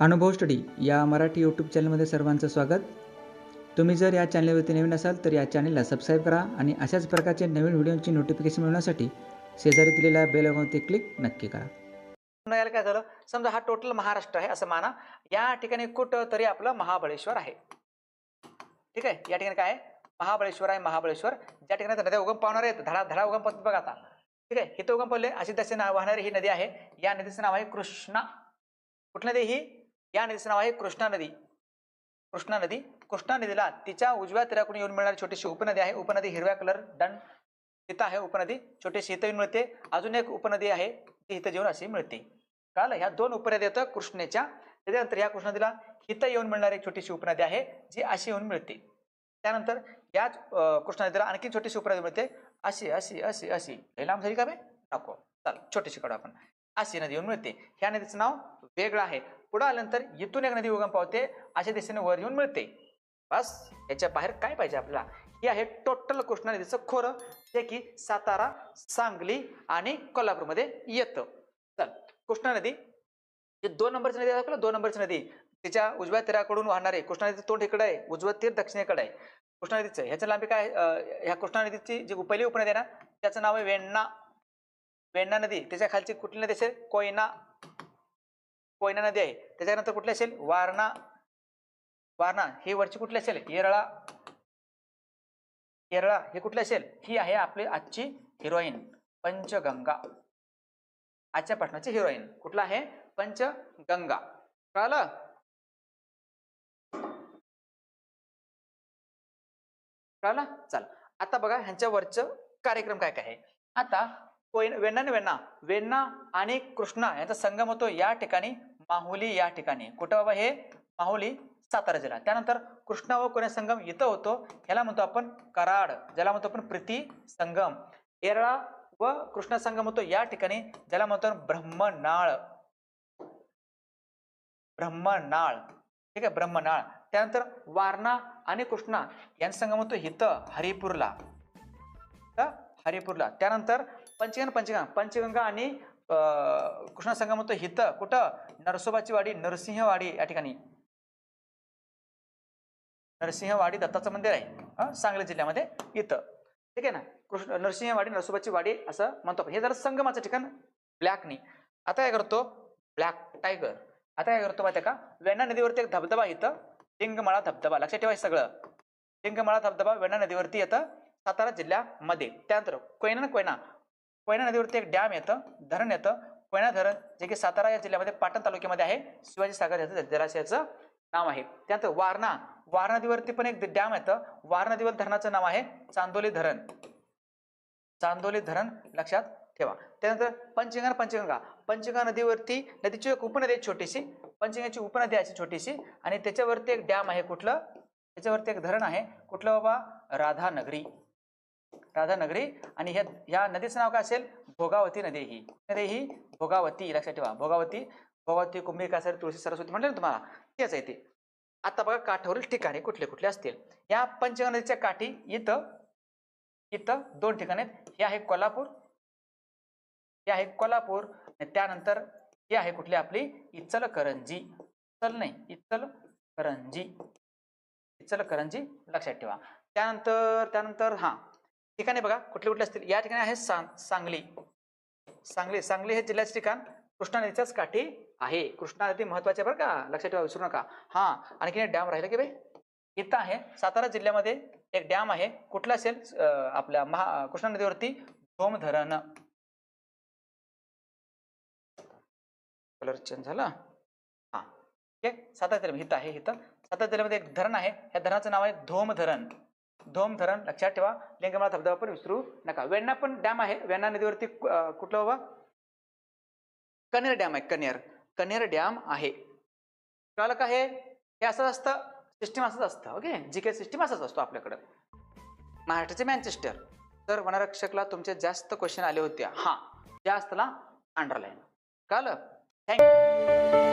अनुभव स्टडी या मराठी यूट्यूब चॅनलमध्ये सर्वांचं स्वागत. तुम्ही जर या चॅनलवरती नवीन असाल तर या चॅनलला सबस्क्राईब करा आणि अशाच प्रकारचे नवीन व्हिडिओची नोटिफिकेशन मिळवण्यासाठी शेजारी दिलेल्या बेल आयकॉनवरती क्लिक नक्की करा. यायला काय झालं? समजा हा टोटल महाराष्ट्र आहे असं माना. या ठिकाणी कुठं तरी आपलं महाबळेश्वर आहे. ठीक आहे? या ठिकाणी काय आहे? महाबळेश्वर आहे महाबळेश्वर. ज्या ठिकाणी नद्या उगम पावणार आहेत धडा धडा उगम पावतात बघा आता. ठीक आहे? इथं उगम पावले अशी त्याचे नाव वाहणारी ही नदी आहे. या नदीचं नाव आहे कृष्णा. कुठली नदी ही? या नदीचं नाव आहे कृष्णा नदी. कृष्णा नदी. कृष्णा नदीला तिच्या उजव्या तीराकडून येऊन मिळणारी छोटीशी उपनदी आहे. उपनदी हिरव्या कलर दंड इथं आहे उपनदी. छोटीशी इथं येऊन मिळते. अजून एक उपनदी आहे ती इथं जेवण अशी मिळते. कळालं? ह्या दोन उपनद्या येतं कृष्णेच्या. त्याच्यानंतर या कृष्णा नदीला इथं येऊन मिळणारी एक छोटीशी उपनदी आहे जी अशी येऊन मिळते. त्यानंतर याच कृष्णा नदीला आणखी छोटीशी उपनदी मिळते. अशी अशी अशी अशी. हे लांब झाली का बे? नको. चाल छोटीशी काढू आपण. अशी नदी येऊन मिळते. ह्या नदीचं नाव वेगळं आहे. पुढं आल्यानंतर इथून एक नदी उगम पावते. अशा दिशेने वर येऊन मिळते. बस याच्या बाहेर काय पाहिजे आपल्याला? ही आहे टोटल कृष्णा नदीचं खोरं. जे की सातारा सांगली आणि कोल्हापूरमध्ये येतं. चल कृष्णा नदी. जी दोन नंबरची नदी आहे आपल्याला. दोन नंबरची नदी. तिच्या उजव्या तीराकडून वाहणारे कृष्णा नदीचं तोंड इकडे आहे. उजवं तीर दक्षिणेकडे आहे. कृष्णा नदीचं ह्याचं लांबी काय ह्या कृष्णा नदीची जी पहिली उपनदी आहे ना त्याचं नाव आहे वेण्णा. वेण्णा नदी त्याच्या खालची कुठली नदी असेल? कोयना. कोयना नदी आहे. त्याच्यानंतर कुठली असेल? वारणा. वारणा ही वरची कुठली असेल? येरळा. येरळा हे कुठली असेल? ही आहे आपली आजची हिरोईन पंचगंगा. आजच्या पटनाची हिरोईन कुठला आहे? पंचगंगा. कळालं? कळालं? चल. आता बघा ह्यांच्या वरचं कार्यक्रम काय काय आहे? आता कोयन वेण्णा आणि वेण्णा वेण्णा आणि कृष्णा यांचा संगम होतो या ठिकाणी माहुली या ठिकाणी. कुठं बाबा हे? माहुली सातारा जिल्हा त्यानंतर कृष्णा व कोयना संगम इथं होतो ह्याला म्हणतो आपण कराड ज्याला म्हणतो आपण प्रीती संगम. येरळा व कृष्णा संगम होतो या ठिकाणी ज्याला म्हणतो आपण ब्रह्मनाळ. ब्रह्मनाळ. ठीक आहे? ब्रह्मनाळ. त्यानंतर वारणा आणि कृष्णा यांचा संगम होतो हित हरिपूरला. हरिपूरला. त्यानंतर पंचगण पंचगंगा पंचगंगा आणि अं, कृष्णा संगम होतो हित कुठं? नरसोबाची वाडी नरसिंहवाडी या ठिकाणी. नरसिंहवाडी दत्ताचं मंदिर आहे. सांगली जिल्ह्यामध्ये इथं. ठीक आहे ना? कृष्ण नरसिंहवाडी नरसोबाची वाडी असं म्हणतो हे जरा संगमाचं ठिकाण ब्लॅकनी आता काय करतो? Black tiger. आता काय करतो माहिती आहे का? वेणा नदीवरती एक धबधबा इथं. लिंगमाळा धबधबा. लक्षात ठेवायचं सगळं. लिंगमाळा धबधबा वेणा नदीवरती येतं सातारा जिल्ह्यामध्ये. त्यानंतर कोयना ना कोयना. कोयना नदीवरती एक डॅम येतं धरण येतं. कोयना धरण जे की सातारा या जिल्ह्यामध्ये पाटण तालुक्यामध्ये आहे. शिवाजी सागर याचं जलाशयाचं नाव आहे. त्यानंतर वारणा वारणा नदीवरती पण एक डॅम येतं. वारणा नदीवर धरणाचं नाव आहे चांदोली धरण. चांदोली धरण लक्षात ठेवा. त्यानंतर पंचगंगा पंचगंगा. पंचगंगा नदीवरती नदीची एक उपनदी आहे छोटीशी. पंचगंगाची उपनदी आहे अशी छोटीशी. आणि त्याच्यावरती एक डॅम आहे कुठलं? त्याच्यावरती एक धरण आहे. कुठलं बाबा? राधानगरी. राधानगरी आणि ह्या ह्या नदीचं नाव काय असेल? भोगावती नदी ही. नदी ही भोगावती लक्षात ठेवा. भोगावती भोगावती कुंभी कासर तुळशी सरस्वती म्हटलं ना तुम्हाला? तेच आहे ते. आता बघा काठावरील ठिकाणे कुठले कुठले असतील? या पंचगंगा नदीच्या काठी इथं इथं दोन ठिकाण आहेत. हे आहे कोल्हापूर हे आहे कोल्हापूर त्यानंतर हे आहे कुठली आपली? इचलकरंजी. इचल नाही इचलकरंजी. इचलकरंजी लक्षात ठेवा. त्यानंतर त्यानंतर हा ठिकाणे बघा कुठले कुठले असतील. या ठिकाणी आहे सांग सांगली. सांगली सांगली हे जिल्ह्याचे ठिकाण. कृष्णा नदीच्याच काठी आहे. कृष्णा नदी महत्वाची बरं का. लक्षात ठेवा विसरू नका. हा आणखी एक डॅम राहिला की बाई इथं आहे सातारा जिल्ह्यामध्ये एक डॅम आहे. कुठला असेल? आपल्या महा कृष्णा नदीवरती धोम धरण कलर चेंज झाला? हा. ठीक आहे सातारा जिल्ह्यामध्ये इथं आहे इथं. सातारा जिल्ह्यामध्ये एक धरण आहे. या धरणाचं नाव आहे धोम धरण धोम धरण लक्षात ठेवा. लिंगमाळा धबधबा पण विसरू नका. वेण्णा पण डॅम आहे. वेण्णा नदीवरती कुठलं बाबा? कनेर डॅम आहे. कनेर. कनेर डॅम आहे. कळलं का हे? असंच असं असतं. सिस्टीम असंच असतं. ओके? जी के सिस्टीम असंच असतो आपल्याकडं. महाराष्ट्राचे मॅन्चेस्टर. तर वनरक्षकला तुमचे जास्त क्वेश्चन आले होते. हां. जास्तला अंडरलाईन कळलं? थँक्यू